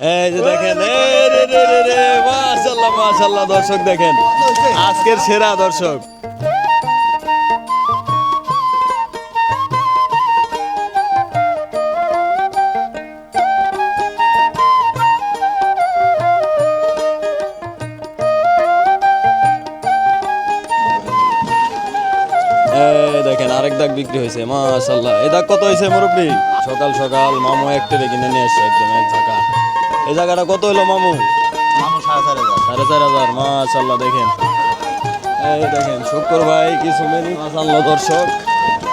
এই যে দেখেন দর্শক দেখেন, আজকের সেরা দর্শক। দেখেন, আরেক দাগ বিক্রি হয়েছে, মাশাআল্লাহ। এই দাগ কত হয়েছে, মুরব্বী? সকাল সকাল, মামু এক টেরে কিনে নিয়ে এসছে একদম এক ঝাঁকা। এই জায়গাটা কত হইল মামু? মামু সাড়ে চার হাজার। সাড়ে চার হাজার মাশাআল্লাহ দেখেন। এই দেখেন শুক্র ভাই কিছু মেনি আনলো দর্শক।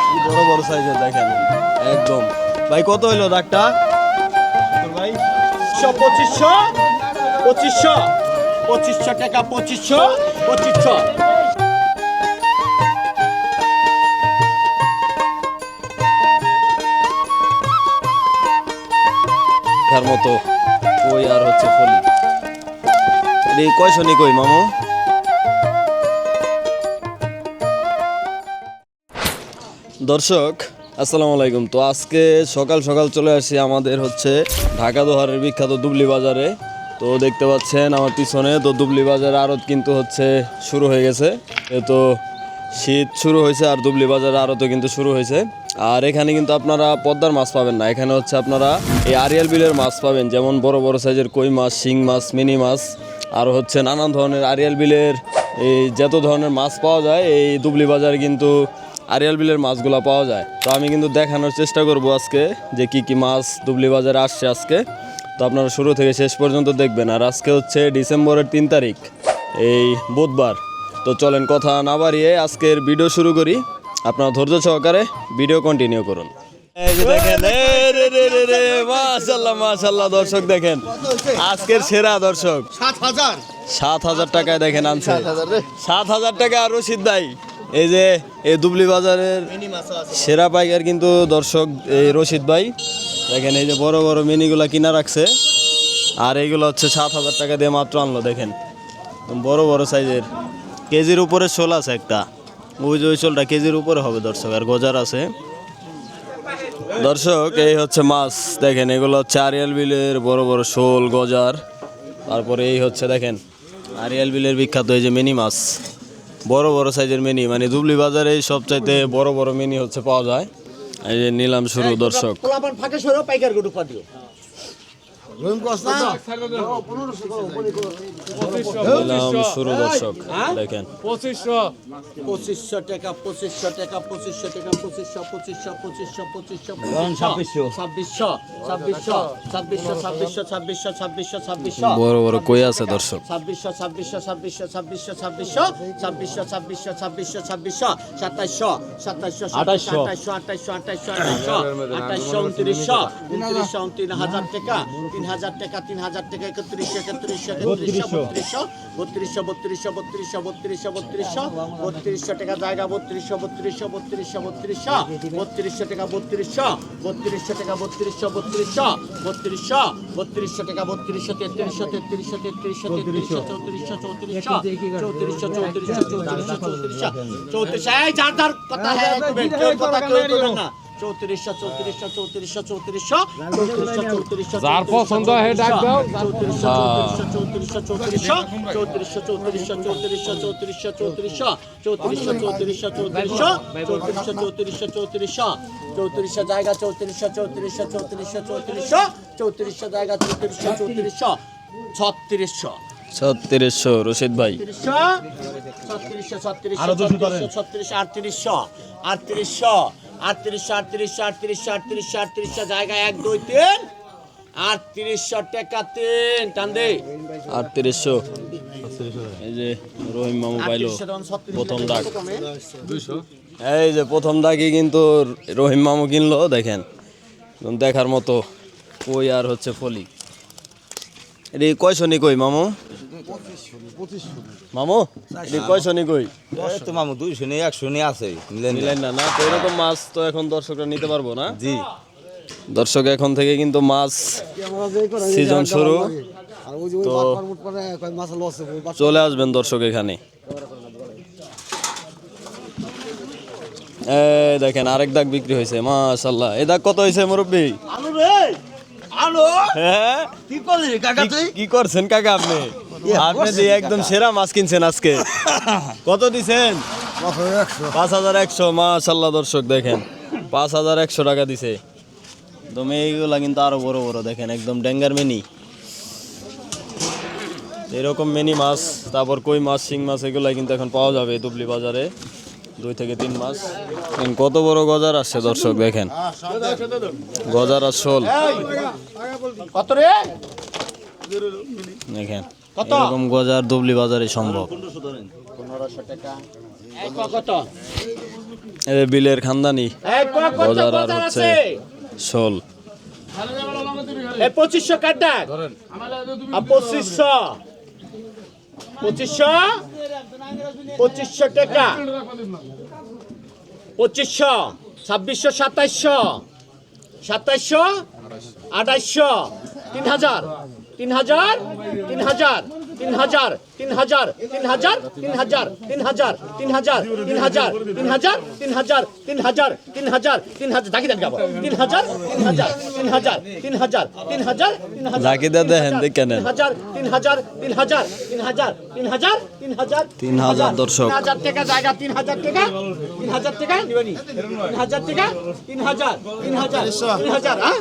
কি বড় বড় সাইজের দেখেন। একদম। ভাই কত হইল দাগটা? শুক্র ভাই পঁচিশশো পঁচিশশো পঁচিশশো টাকা পঁচিশশো পঁচিশশো। দেখার মতো। কই আর হচ্ছে ফলি এই কয়শো নি কই, মামু? দর্শক, আসসালামু আলাইকুম। তো আজকে সকাল সকাল চলে আসি আমাদের হচ্ছে ঢাকা দোহারের বিখ্যাত দুবলি বাজারে। তো দেখতে পাচ্ছেন আমার পিছনে, তো দুবলি বাজার আড়ত কিন্তু হচ্ছে শুরু হয়ে গেছে। তো শীত শুরু হয়েছে আর দুবলি বাজার আড়তও কিন্তু শুরু হয়েছে। আর এখানে কিন্তু আপনারা পদ্মার মাছ পাবেন না। এখানে হচ্ছে আপনারা এই আরিয়াল বিলের মাছ পাবেন, যেমন বড় বড় সাইজের কই মাছ, শিং মাছ, মিনি মাছ, আর হচ্ছে নানান ধরনের আরিয়াল বিলের এই যত ধরনের মাছ পাওয়া যায়, এই দুবলি বাজারে কিন্তু আরিয়াল বিলের মাছগুলো পাওয়া যায়। তো আমি কিন্তু দেখানোর চেষ্টা করব আজকে যে কি কি মাছ দুবলি বাজারে আসছে আজকে। তো আপনারা শুরু থেকে শেষ পর্যন্ত দেখবেন। আর আজকে হচ্ছে ডিসেম্বরের তিন তারিখ, এই বুধবার। তো চলেন কথা না বাড়িয়ে আজকের ভিডিও শুরু করি। আপনারা ধৈর্য সহকারে ভিডিও কন্টিনিউ করুন। এই যে দেখেন মাশাআল্লাহ মাশাআল্লাহ দর্শক দেখেন আজকের সেরা দর্শক। সাত হাজার। টাকায় দেখেন আনছে। সাত হাজার টাকা আর রশিদ ভাই। এই যে এই দুবলি বাজারের সেরা পাইকার কিন্তু দর্শক এই রশিদ ভাই। দেখেন এই যে বড় বড় মিনিগুলা কিনা রাখছে। আর এইগুলো হচ্ছে সাত হাজার টাকা দিয়ে মাত্র আনলো দেখেন। বড় বড় সাইজের। কেজির উপরে শোল আছে একটা। ওই যে ওই শোলটা কেজির উপরে হবে দর্শক আর গজার আছে। দর্শক এই হচ্ছে মাছ দেখেন এগুলো হচ্ছে আরিয়াল বিলের বড় বড় শোল গজার। তারপরে এই হচ্ছে দেখেন আরিয়াল বিলের বিখ্যাত এই যে মিনি মাছ। বড় বড় সাইজের মিনি মানে দুবলি বাজারে সবচাইতে বড় বড় মিনি হচ্ছে পাওয়া যায়। এই যে নিলাম শুরু দর্শক। পাইকার গরু পাঠিও নিলাম শুরু দর্শক দেখেন পঁচিশশো টাকা পঁচিশশো টাকা পঁচিশশো টাকা পঁচিশশো পঁচিশশো পঁচিশশো পঁচিশশো ছাব্বিশশো ছাব্বিশশো ছাব্বিশশো ছাব্বিশশো ছাব্বিশশো ছাব্বিশশো ছাব্বিশশো ছাব্বিশশো বড় বড় কই আছে দর্শক ছাব্বিশশো ছাব্বিশশো ছাব্বিশশো ছাব্বিশশো ছাব্বিশশো ছাব্বিশশো ছাব্বিশশো ছাব্বিশশো ছাব্বিশশো সাতাইশশো সাতাইশশো আঠাইশশো আঠাইশশো আঠাইশশো আঠাইশশো আঠাইশশো আঠাইশশো উনত্রিশশো উনত্রিশশো তিন হাজার টাকা তিন হাজার টাকা তিন হাজার টাকা একত্রিশশো একত্রিশশো একত্রিশশো বত্রিশশো বত্রিশশো বত্রিশশো বত্রিশশো বত্রিশশো বত্রিশশো টাকা জায়গা বত্রিশশো বত্রিশশো বত্রিশশো বত্রিশশো বত্রিশশো টাকা বত্রিশশো বত্রিশশো টাকা বত্রিশশো বত্রিশশো বত্রিশশো বত্রিশশো টাকা বত্রিশশো তেত্রিশশো তেত্রিশশো তেত্রিশশো তেত্রিশশো চৌত্রিশশো চৌত্রিশশো চৌত্রিশশো চৌত্রিশশো চৌত্রিশশো চৌত্রিশশো চৌত্রিশশো এই যার যার কথা হ্যাঁ কথা কেউ না চৌত্রিশশো চৌত্রিশশো চৌত্রিশশো চৌত্রিশশো চৌত্রিশশো চৌত্রিশশো যার পছন্দ হয় ডাক দাও। চৌত্রিশশো চৌত্রিশশো চৌত্রিশশো চৌত্রিশশো চৌত্রিশশো চৌত্রিশশো চৌত্রিশশো চৌত্রিশশো চৌত্রিশশো চৌত্রিশশো চৌত্রিশশো চৌত্রিশশো চৌত্রিশশো চৌত্রিশশো চৌত্রিশশো জায়গা চৌত্রিশশো চৌত্রিশশো চৌত্রিশশো চৌত্রিশশো চৌত্রিশশো জায়গা চৌত্রিশশো চৌত্রিশশো ছত্রিশশো ছত্রিশশো রশিদ ভাই ছত্রিশশো ছত্রিশশো ছত্রিশশো আটত্রিশশো আটত্রিশশো আটত্রিশশো আটত্রিশশো আটত্রিশশো আটত্রিশশো আটত্রিশশো জায়গা এক দুই তিন। আটত্রিশশো টাকা তিন টান দে। আটত্রিশশো। এই যে রহিম মামু পাইলো প্রথম ডাক এই যে প্রথম দাগই কিন্তু রহিম মামু কিনলো দেখেন। দেখার মতো কই আর হচ্ছে ফলি। এটি কয়শো নি কই মামু? মামু এটি কয়শো নি কই? তো মামু দুইশো একশো আছে মিলেন মিলেন না না তো এরকম মাছ তো এখন দর্শকরা নিতে পারব না। জি। দর্শক এখন থেকে কিন্তু মাছ সিজন শুরু। তো চলে আসবেন দর্শক এখানে। এই দেখেন আরেক দাগ বিক্রি হয়েছে মাশাল্লাহ এই দাগ কত হয়েছে মুরব্বী? আলো হ্যাঁ? কি করছেন কাকা আপনি? আপনি একদম সেরা মাছ কিনছেন আজকে। কত দিছেন? পাঁচ হাজার একশো। মাশাল্লাহ দর্শক দেখেন। পাঁচ হাজার একশো টাকা দিছে। একদম এইগুলা কিন্তু আরও বড় বড় দেখেন একদম ড্যাঙ্গার মেনি। এরকম মেনি মাছ তারপর কই মাছ শিং মাছ এগুলা কিন্তু এখন পাওয়া যাবে দুবলি বাজারে। দুই থেকে তিন মাস কত বড় গজার আসছে দর্শক দেখেন। গজার আর শোল কত রে? দেখেন এরকম গজার দুবলি বাজারে সম্ভব। বিলের খানদানি গজার আর হচ্ছে শোল। পঁচিশশো কাটা পঁচিশশো? পঁচিশশো? পঁচিশশো টাকা। পঁচিশশো? ছাব্বিশশো সাতাইশশো? সাতাইশশো? আঠাইশশো? তিন হাজার? তিন হাজার তিন হাজার। তিন হাজার তিন হাজার তিন হাজার তিন হাজার তিন হাজার তিন হাজার তিন হাজার তিন হাজার তিন হাজার তিন হাজার তিন হাজার তিন হাজার দেখি দেখ যাব তিন হাজার তিন হাজার তিন হাজার তিন হাজার তিন হাজার তিন হাজার দেখেন, দেখে নেন। তিন হাজার তিন হাজার তিন হাজার তিন হাজার তিন হাজার তিন হাজার তিন হাজার দর্শক। তিন হাজার টাকা জায়গা তিন হাজার টাকা তিন হাজার টাকা নিবেনি তিন হাজার টাকা তিন হাজার তিন হাজার তিন হাজার হ্যাঁ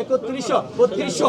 একত্রিশশো বত্রিশশো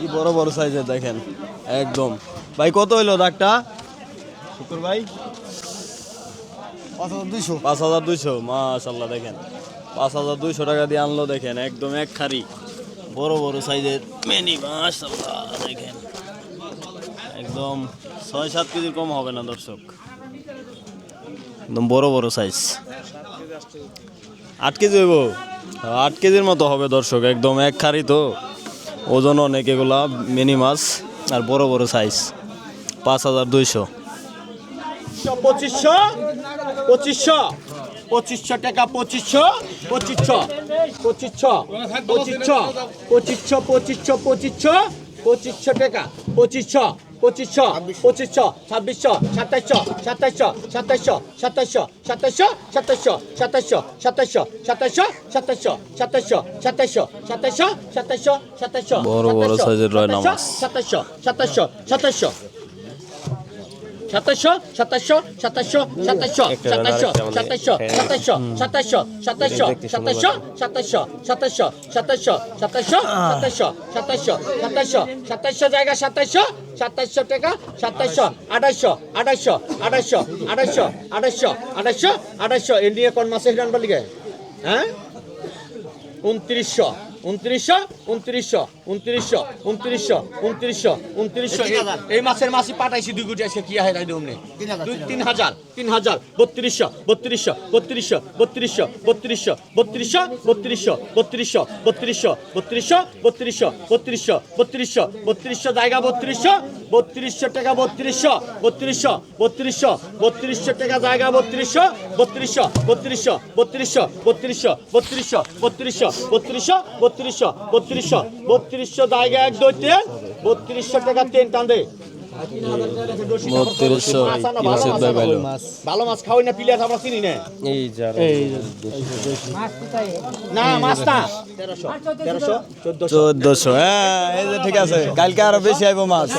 কি বড় বড় সাইজের দেখেন একদম। ভাই কত হইল দাগটা? শুক্র ভাই। পাঁচ হাজার দুইশো। পাঁচ হাজার দুইশো মাশাল্লাহ দেখেন। পাঁচ হাজার দুইশো টাকা দিয়ে আনলো দেখেন একদম এক খারি বড় বড় সাইজের মেনি মাশাল্লাহ দেখেন। একদম ছয় সাত কেজি কম হবে না দর্শক। একদম বড় বড় সাইজ আট কেজি হইব? আট কেজির মতো হবে দর্শক একদম এক খারি তো। ওজন অনেক এগুলা, মিনি মাছ আর বড় বড় সাইজ পাঁচ হাজার দুইশো। পঁচিশশো পঁচিশশো পঁচিশশো টাকা পঁচিশশো পঁচিশশো পঁচিশশো পঁচিশশো পঁচিশশো পঁচিশশো পঁচিশশো পঁচিশশো টাকা, পঁচিশশো। পঁচিশশো পঁচিশশো ছাব্বিশশো সাতাইশশো সাতাইশশো সাতাইশশো সাতাইশশো সাতাইশশো সাতাইশশো সাতাইশশো সাতাইশশো সাতাইশশো সাতাইশশো সাতাইশশো সাতাইশশো সাতাইশশো সাতাইশশো সাতাইশশো বড় বড় সাইজের রয়না মাছ। সাতাইশশো সাতাইশশো সাতাইশশো সাতাশশো সাতাশশো সাতাশশো সাতাশশো সাতাশশো সাতাশশো সাতাশশো সাতাশশো সাতাশশো সাতাশশো সাতাশশো সাতাশশো সাতাশশো সাতাশশো সাতাশশো সাতাশশো সাতাশশো জায়গা সাতাশশো সাতাশশো টাকা সাতাশশো আঠাশশো আঠাশশো আঠাশশো আঠাশশো আঠাশশো আঠাশশো আঠাশশো ইন্ডিয়া কোন মাসে হিরান বলিগে হ্যাঁ উনত্রিশশো উনত্রিশশো উনত্রিশশো উনত্রিশশো উনত্রিশশো উনত্রিশশো উনত্রিশশো এই মাসের মাসি পাঠাইছি দুই কোটি আছে কি হয় রাই দেবনে দুই তিন হাজার তিন হাজার বত্রিশশো বত্রিশশো বত্রিশশো বত্রিশশো বত্রিশশো বত্রিশশো বত্রিশশো বত্রিশশো বত্রিশশো বত্রিশশো বত্রিশশো বত্রিশশো বত্রিশশো বত্রিশশো জায়গা বত্রিশশো বত্রিশশো টাকা বত্রিশশো বত্রিশশো বত্রিশশো বত্রিশশো টাকা জায়গা বত্রিশশো বত্রিশশো বত্রিশশো বত্রিশশো বত্রিশশো বত্রিশশো বত্রিশশো বত্রিশশো বত্রিশশো বত্রিশশো বত্রিশশো বত্রিশশো জায়গা এক দৈতে বত্রিশশো টাকা তিন টান দেয় বত্রিশশো কিনছে দেখাইলো ভালো মাছ খাওয়াই না প্লেয়ার আমরা চিনি না। এই যার না মাছ না। তেরোশো। তেরোশো? চোদ্দশো। চোদ্দশো হ্যাঁ এই যে ঠিক আছে। কালকে আরও বেশি আইব মাছ।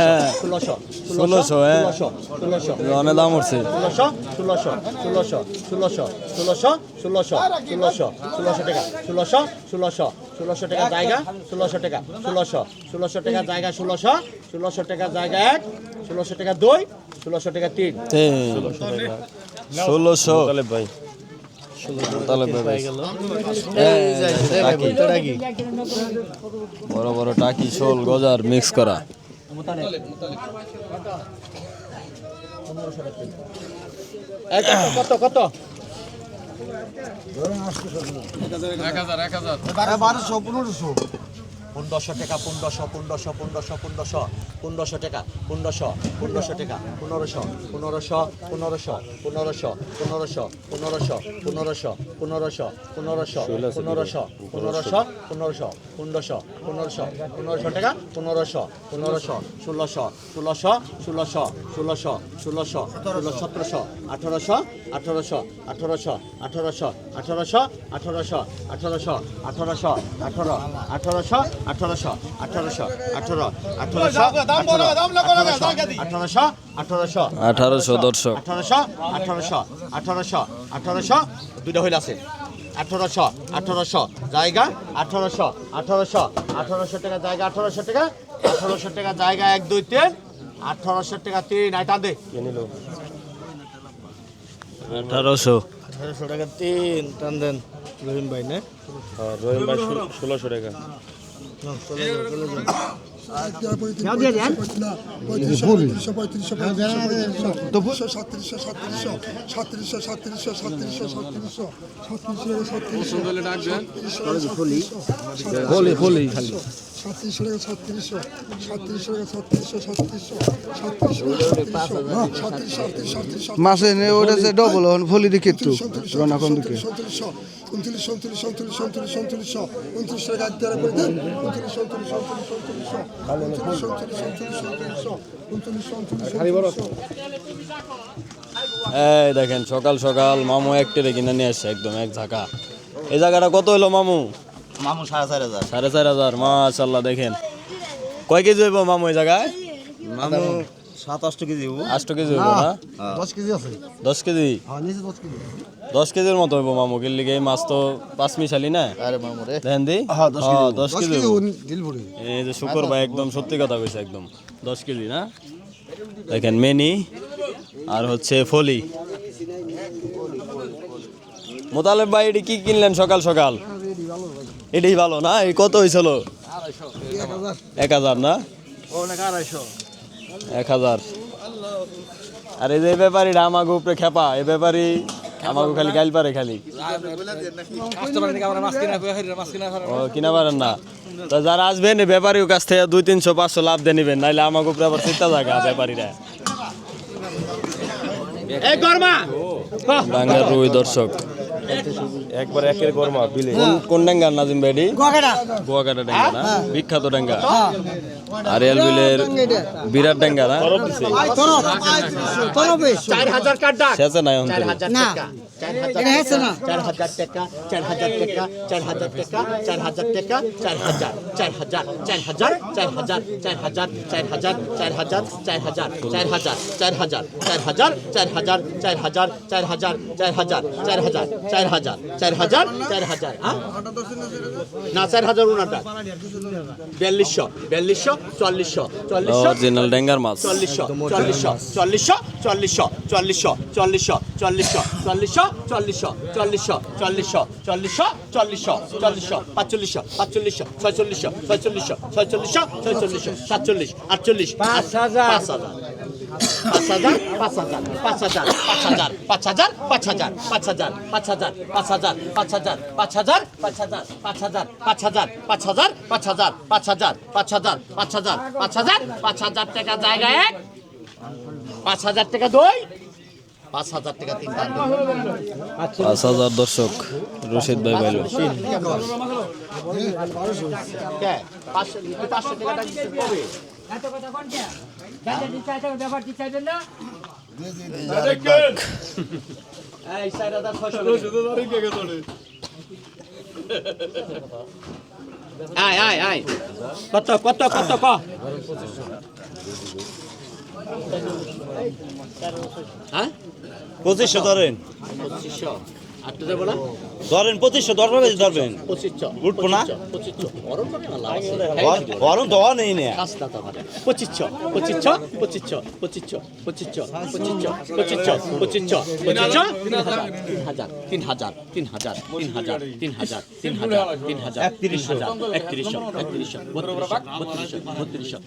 হ্যাঁ ষোলোশো ষোলোশো হ্যাঁ। ষোলোশো ষোলোশো অনেক দাম উঠছে। ষোলোশো ষোলোশো ষোলোশো ষোলোশো ষোলোশো ষোলোশো ষোলোশো ষোলোশো ষোলোশো টাকা। ষোলোশো ষোলোশো। ষোলোশো টাকা জায়গা ষোলোশো টাকা ষোলোশো ষোলোশো টাকা জায়গা ষোলোশো ষোলোশো টাকা জায়গা এক ষোলোশো টাকা দুই ষোলোশো টাকা তিন। ষোলোশো। ভাই। বড় বড় টাকি শোল গজার মিক্স করা। এই কত? এক হাজার এক হাজার। পনেরোশো টাকা পনেরোশো পনেরোশো পনেরোশো পনেরোশো পনেরোশো টাকা পনেরোশো পনেরোশো টাকা পনেরোশো পনেরোশো পনেরোশো পনেরোশো পনেরোশো পনেরোশো পনেরোশো পনেরোশো পনেরোশো পনেরোশো পনেরোশো পনেরোশো পনেরোশো পনেরোশো পনেরোশো টাকা পনেরোশো পনেরোশো ষোলোশো ষোলোশো ষোলোশো ষোলোশো ষোলোশো ষোলো সতেরোশো আঠারোশো আঠারোশো আঠারোশো আঠারোশো আঠারোশো আঠারোশো আঠারোশো আঠারোশো আঠারো আঠারোশো আঠারোশো আঠারোশো আঠারো আঠারোশো আঠারোশো আঠারোশো আঠারোশো দর্শক। আঠারোশো আঠারোশো আঠারোশো আঠারোশো দুইটা হইল আছে। আঠারোশো আঠারোশো জায়গা আঠারোশো আঠারোশো আঠারোশো টাকা জায়গা আঠারোশো টাকা আঠারোশো টাকা জায়গা এক দুই তিন আঠারোশো টাকা তিন আইটা দে। আঠারোশো। আঠারোশো টাকা হ্যাঁ, ষোলোশো টাকা। 喝了酒，喝了酒。মাসে ওটা যে ডবল হন ফলি দিকে একটু রনা কোন দিকে উনত্রিশ উনত্রিশ উনত্রিশ উনত্রিশ উনত্রিশশো উনত্রিশ টাকা করে দেন উনত্রিশ উনত্রিশ উনত্রিশ উনত্রিশ উনত্রিশ এই দেখেন সকাল সকাল মামু একটেরে কিনে নিয়ে আসছে একদম এক ঝাঁকা। এই জায়গাটা কত হলো মামু? মামু সাড়ে চার হাজার। সাড়ে চার হাজার মাশাল্লাহ দেখেন। কয় কেজি হইব মামু এই জায়গায়? মামু সাতাশ কেজি হব। আষ্ট কেজি হইব না দশ কেজি আছে। দশ কেজি? হ্যাঁ দশ কেজির মতো হইব মামু কিনলে এই মাছ তো পাঁচ মিশালি না? আরে মামু রে। দেখেন দি। হ্যাঁ, দশ কেজি হ্যাঁ, কেজি এই যে শুকর ভাই একদম সত্যি কথা কইছে একদম। দশ কেজি না? দেখেন মেনি আর হচ্ছে ফলি। মোতালেব ভাই এটি কি কিনলেন সকাল সকাল? এটাই ভালো না? এই কত হয়েছিল এক হাজার না? এক হাজার। আর এই যে ব্যাপারীরা আমাকে উপরে খেপা এই ব্যাপারী আমাকে খালি গাইল পারে খালি। ও কিনা পারেন না। তো যারা আসবেন এই ব্যাপারীর কাছ থেকে দুই তিনশো পাঁচশো লাভ দিয়ে নেবেন নাইলে আমাকে উপরে আবার চিন্তা জায়গা ব্যাপারীরা। ডাঙ্গার রুই দর্শক। একবার একের গরমা বিলে কোন ডাঙ্গার নাজিম ভাইডি গোয়াকাটা ডাঙ্গা না বিখ্যাত ডাঙ্গা আরিয়াল বিলের বিরাট ডাঙ্গা না চার হাজার কাটা শেষে নাই চার হাজার টাকা চার হাজার টাকা চার হাজার টাকা চার হাজার টাকা চার হাজার টাকা চার হাজার চার হাজার চার হাজার চার হাজার চার হাজার চার হাজার চার হাজার হ্যাঁ না চার হাজার উনাটা বিয়াল্লিশশো বিয়াল্লিশশো চল্লিশশো চল্লিশশো অরিজিনাল ডাঙ্গার মাছ চল্লিশশো চল্লিশশো চল্লিশশো চল্লিশশো চল্লিশশো চল্লিশশো চল্লিশশো চল্লিশশো চল্লিশশো চল্লিশশো চল্লিশশো চল্লিশশো চল্লিশশো চল্লিশশো পাঁচচল্লিশশো পাঁচচল্লিশশো ছয়চল্লিশশো ছয়চল্লিশশো ছয়চল্লিশশো ছয়চল্লিশশো সাতচল্লিশ আটচল্লিশ পাঁচ হাজার পাঁচ হাজার পাঁচ হাজার পাঁচ হাজার পাঁচ হাজার পাঁচ হাজার পাঁচ হাজার পাঁচ হাজার পাঁচ হাজার পাঁচ হাজার পাঁচ হাজার পাঁচ হাজার পাঁচ হাজার পাঁচ হাজার পাঁচ হাজার পাঁচ হাজার পাঁচ হাজার পাঁচ হাজার পাঁচ হাজার পাঁচ হাজার পাঁচ হাজার টাকা জায়গায় এক পাঁচ হাজার টাকা দুই পাঁচ হাজার টাকা তিন পাঁচ হাজার দর্শক রশিদ ভাই ভাইলো পাঁচশো পাঁচশো টাকাটা কবে ব্যাপারটি চাইবেন না এই সাইডা আয় আয় আয় কত কত কত ক হ্যাঁ পঁচিশশো ধরেন পঁচিশশো ধরেন পঁচিশশো দশ কেজি ধরবেন উঠবো না? গরম দেওয়া নেই না তো পঁচিশশো পঁচিশশো পঁচিশশো পঁচিশশো পঁচিশশো পঁচিশশো পঁচিশশো পঁচিশশো পঁচিশশো তিন হাজার তিন হাজার তিন হাজার তিন হাজার তিন হাজার তিন হাজার তিন হাজার একত্রিশশো একত্রিশশো একত্রিশশো বত্রিশশো বত্রিশশো বত্রিশশো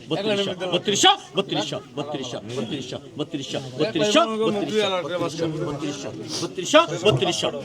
বত্রিশশো বত্রিশশো বত্রিশশো বত্রিশশো বত্রিশশো বত্রিশশো বত্রিশশো বত্রিশশো বত্রিশশো বত্রিশশো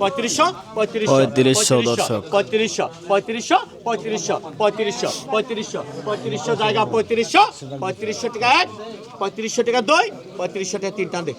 পঁয়ত্রিশশো পঁয়ত্রিশশো দর্শক। পঁয়ত্রিশশো পঁয়ত্রিশশো পঁয়ত্রিশশো পঁয়ত্রিশশো পঁয়ত্রিশশো পঁয়ত্রিশশো জায়গা পঁয়ত্রিশশো পঁয়ত্রিশশো টাকা এক পঁয়ত্রিশশো টাকা দুই পঁয়ত্রিশশো টাকা তিন টান দে।